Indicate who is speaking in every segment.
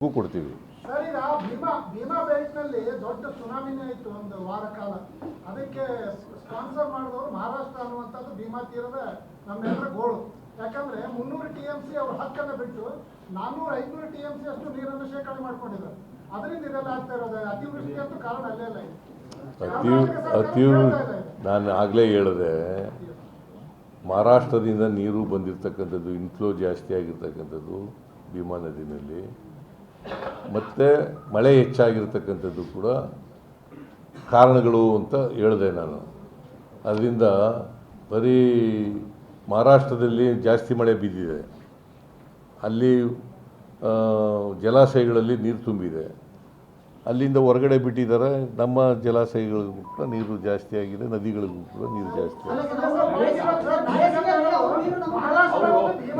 Speaker 1: ಕೊಡ್ತೀವಿ.
Speaker 2: ಸರ್ ಈಗ ಭೀಮಾ ಭೀಮಾ ಬೆಲ್ಟ್ನಲ್ಲಿ ದೊಡ್ಡ ಸುನಾಮಿನೇ ಇತ್ತು ಒಂದು ವಾರ ಕಾಲ. ಅದಕ್ಕೆ ಸ್ಪಾನ್ಸರ್ ಮಾಡಿದವರು ಮಹಾರಾಷ್ಟ್ರ ಅನ್ನುವಂಥದ್ದು ಭೀಮಾ ತೀರದ ನಮ್ಮೆಲ್ಲರ ಗೋಳು. ಯಾಕಂದ್ರೆ ಮುನ್ನೂರು ಟಿ ಎಂ ಸಿ ಅವ್ರ ಹಕ್ಕನ್ನು ಬಿಟ್ಟು ನಾನ್ನೂರು ಐನೂರು ಟಿ ಎಂ ಸಿ ಅಷ್ಟು ನೀರನ್ನು ಶೇಖರಣೆ ಮಾಡ್ಕೊಂಡಿದ್ದಾರೆ. ಅದರಿಂದ ಇದೆಲ್ಲ ಆಗ್ತಾ ಇರೋದು ಅತಿವೃಷ್ಟಿ ಅಂತೂ ಕಾರಣ ಅಲ್ಲೇ ಅಲ್ಲ.
Speaker 1: ಅತಿ
Speaker 2: ಕರ್ನಾಟಕ
Speaker 1: ಅತಿ ನಾನು ಆಗಲೇ ಹೇಳಿದೆ ಮಹಾರಾಷ್ಟ್ರದಿಂದ ನೀರು ಬಂದಿರತಕ್ಕಂಥದ್ದು ಇನ್ಫ್ಲೋ ಜಾಸ್ತಿ ಆಗಿರ್ತಕ್ಕಂಥದ್ದು ಭೀಮಾ ನದಿನಲ್ಲಿ. ಮತ್ತು ಮಳೆ ಹೆಚ್ಚಾಗಿರ್ತಕ್ಕಂಥದ್ದು ಕೂಡ ಕಾರಣಗಳು ಅಂತ ಹೇಳಿದೆ ನಾನು. ಅದರಿಂದ ಬರೀ ಮಹಾರಾಷ್ಟ್ರದಲ್ಲಿ ಜಾಸ್ತಿ ಮಳೆ ಬಿದ್ದಿದೆ. ಅಲ್ಲಿ ಜಲಾಶಯಗಳಲ್ಲಿ ನೀರು ತುಂಬಿದೆ. ಅಲ್ಲಿಂದ ಹೊರಗಡೆ ಬಿಟ್ಟಿದ್ದಾರೆ ನಮ್ಮ ಜಲಾಶಯಗಳಿಗೂ ಕೂಡ ನೀರು ಜಾಸ್ತಿ ಆಗಿದೆ ನದಿಗಳಿಗೂ ಕೂಡ ನೀರು ಜಾಸ್ತಿ ಆಗಿದೆ.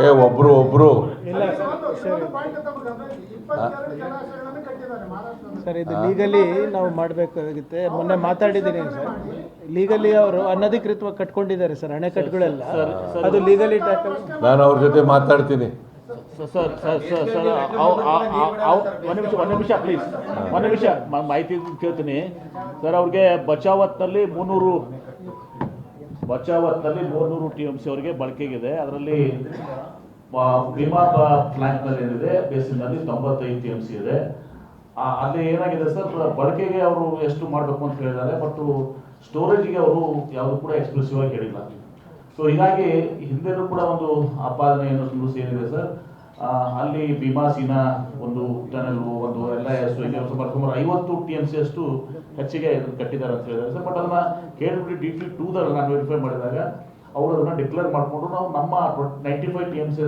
Speaker 1: ಏ ಒಬ್ಬರು ಒಬ್ರು.
Speaker 3: ಸರ್ ಇದು ಲೀಗಲಿ ನಾವು ಮಾಡಬೇಕಾಗುತ್ತೆ. ಮೊನ್ನೆ ಮಾತಾಡಿದ್ದೀನಿ ಸರ್. ಲೀಗಲಿ ಅವರು ಅನಧಿಕೃತವಾಗಿ ಕಟ್ಕೊಂಡಿದ್ದಾರೆ ಸರ್ ಅಣೆಕಟ್ಟುಗಳೆಲ್ಲ ಅದು ಲೀಗಲಿ ಟ್ಯಾಕಲ್
Speaker 1: ನಾನು ಅವ್ರ ಜೊತೆ ಮಾತಾಡ್ತೀನಿ.
Speaker 4: ಸರ್ ಸರ್ ಸರ್ ಸರ್ ಒಂದು ನಿಮಿಷ ಒಂದು ನಿಮಿಷ ಪ್ಲೀಸ್ ಒಂದು ನಿಮಿಷ ಮಾಹಿತಿ ಕೇಳ್ತೀನಿ. ಸರ್ ಅವ್ರಿಗೆ ಬಚಾವತ್ನಲ್ಲಿ ಮುನ್ನೂರು ಬಚಾವತ್ನಲ್ಲಿ ಮೂರ್ನೂರು ಟಿ ಎಂ ಸಿ ಅವ್ರಿಗೆ ಬಳಕೆಗಿದೆ. ಅದರಲ್ಲಿ ಭೀಮಾ ಪ್ಲಾಂಟ್ನಲ್ಲಿ ಏನಿದೆ ಬೇಸಿನಲ್ಲಿ ತೊಂಬತ್ತೈದು ಟಿ ಎಂ ಸಿ ಇದೆ. ಅಲ್ಲಿ ಏನಾಗಿದೆ ಸರ್ ಬಳಕೆಗೆ ಅವರು ಎಷ್ಟು ಮಾಡಬೇಕು ಅಂತ ಹೇಳಿದ್ದಾರೆ ಬಟ್ ಸ್ಟೋರೇಜ್ಗೆ ಅವರು ಯಾವುದು ಕೂಡ ಎಕ್ಸ್ಕ್ಲೂಸಿವ್ ಆಗಿ ಹೇಳಿಲ್ಲ. ಸೊ ಹೀಗಾಗಿ ಹಿಂದೆನೂ ಕೂಡ ಒಂದು ಆಪಾದನೆ ಏನು ಏನಿದೆ ಸರ್. ಅಲ್ಲಿ ಭೀಮಾಸೀನ ಒಂದು ಟನಲ್ ಒಂದು ಎಲ್ಲ ಸುಮಾರು ಐವತ್ತು ಟಿ ಎಂ ಸಿ ಅಷ್ಟು ಹೆಚ್ಚಿಗೆ ಕಟ್ಟಿದ್ದಾರೆ ಅಂತ ಹೇಳಿದ್ದಾರೆ ಸರ್. ಬಟ್ ಅದನ್ನ ಕೇಳಿಬಿಟ್ಟು ಡಿ ಟಿ ದಲ್ಲಿ ನಾನು ವೆರಿಫೈ ಮಾಡಿದಾಗ ಅವರು ಅದನ್ನ ಡಿಕ್ಲೇರ್ ಮಾಡಿಕೊಂಡು ನಾವು ನಮ್ಮ ninety five T M C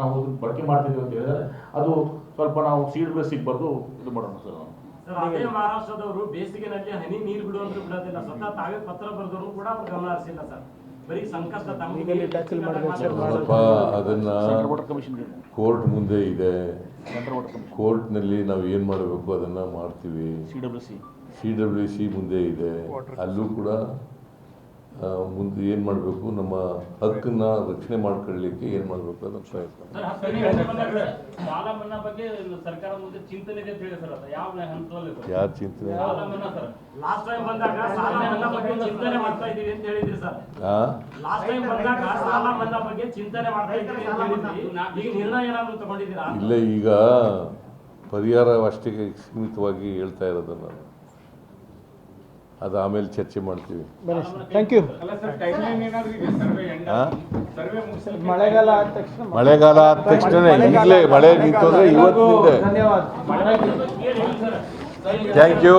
Speaker 4: ನಾವು ಅದನ್ನ ಬಳಕೆ ಮಾಡ್ತಿದ್ದೀವಿ ಅಂತ ಹೇಳಿದ್ರೆ. ಅದು ಸ್ವಲ್ಪ ನಾವು ಸೀಡ್ ಬೇಸಿಗೆ ಬರೆದು ಇದು ಮಾಡೋಣ ಸರ್ ನಾವು.
Speaker 5: ಸರ್ ಅದೇ ಮಹಾರಾಷ್ಟ್ರದವರು ಬೇಸಿಗೆನಲ್ಲಿ ಹನಿ ನೀರು ಬಿಡುವಂತ ಬಿಡೋದಿಲ್ಲ. ಸ್ವತಃ ತಾವೇ ಪತ್ರ ಬರೆದವರು ಕೂಡ ಅವ್ರು ಗಮನ ಹರಿಸಿಲ್ಲ ಸರ್. ಬರೀ ಸಂಕಷ್ಟ
Speaker 1: ಸ್ವಲ್ಪ ಅದನ್ನ
Speaker 4: ಕಮಿಷನ್
Speaker 1: ಕೋರ್ಟ್ ಮುಂದೆ ಇದೆ.
Speaker 4: ಕೋರ್ಟ್ನಲ್ಲಿ
Speaker 1: ಕೋರ್ಟ್ನಲ್ಲಿ ನಾವು ಏನು ಮಾಡಬೇಕು ಅದನ್ನ ಮಾಡ್ತೀವಿ.
Speaker 4: C W C
Speaker 1: C W C ಮುಂದೆ ಇದೆ. ಅಲ್ಲೂ ಕೂಡ ಮುಂದೆ ಏನು ಮಾಡಬೇಕು? ನಮ್ಮ ಹಕ್ಕನ್ನ ರಕ್ಷಣೆ ಮಾಡ್ಕೊಳ್ಳಿಕ್ಕೆ ಏನು ಮಾಡಬೇಕು ಅದನ್ನು ಪ್ರಯತ್ನ.
Speaker 5: ಮುಂದೆ ಚಿಂತನೆ
Speaker 1: ಇಲ್ಲ ಈಗ ಪರಿಹಾರ ಅಷ್ಟೇ ಸೀಮಿತವಾಗಿ ಹೇಳ್ತಾ ಇರೋದು ನಾನು ಅದು ಆಮೇಲೆ ಚರ್ಚೆ ಮಾಡ್ತೀವಿ.
Speaker 3: Thank you? ಮಳೆಗಾಲ ಆದ ತಕ್ಷಣ
Speaker 1: ಮಳೆಗಾಲ ಆದ ತಕ್ಷಣ ಈಗಲೇ ಮಳೆ ನಿಂತು ಅಂದ್ರೆ ಇವತ್ತಿನಿಂದ
Speaker 3: ಧನ್ಯವಾದ.
Speaker 1: Thank you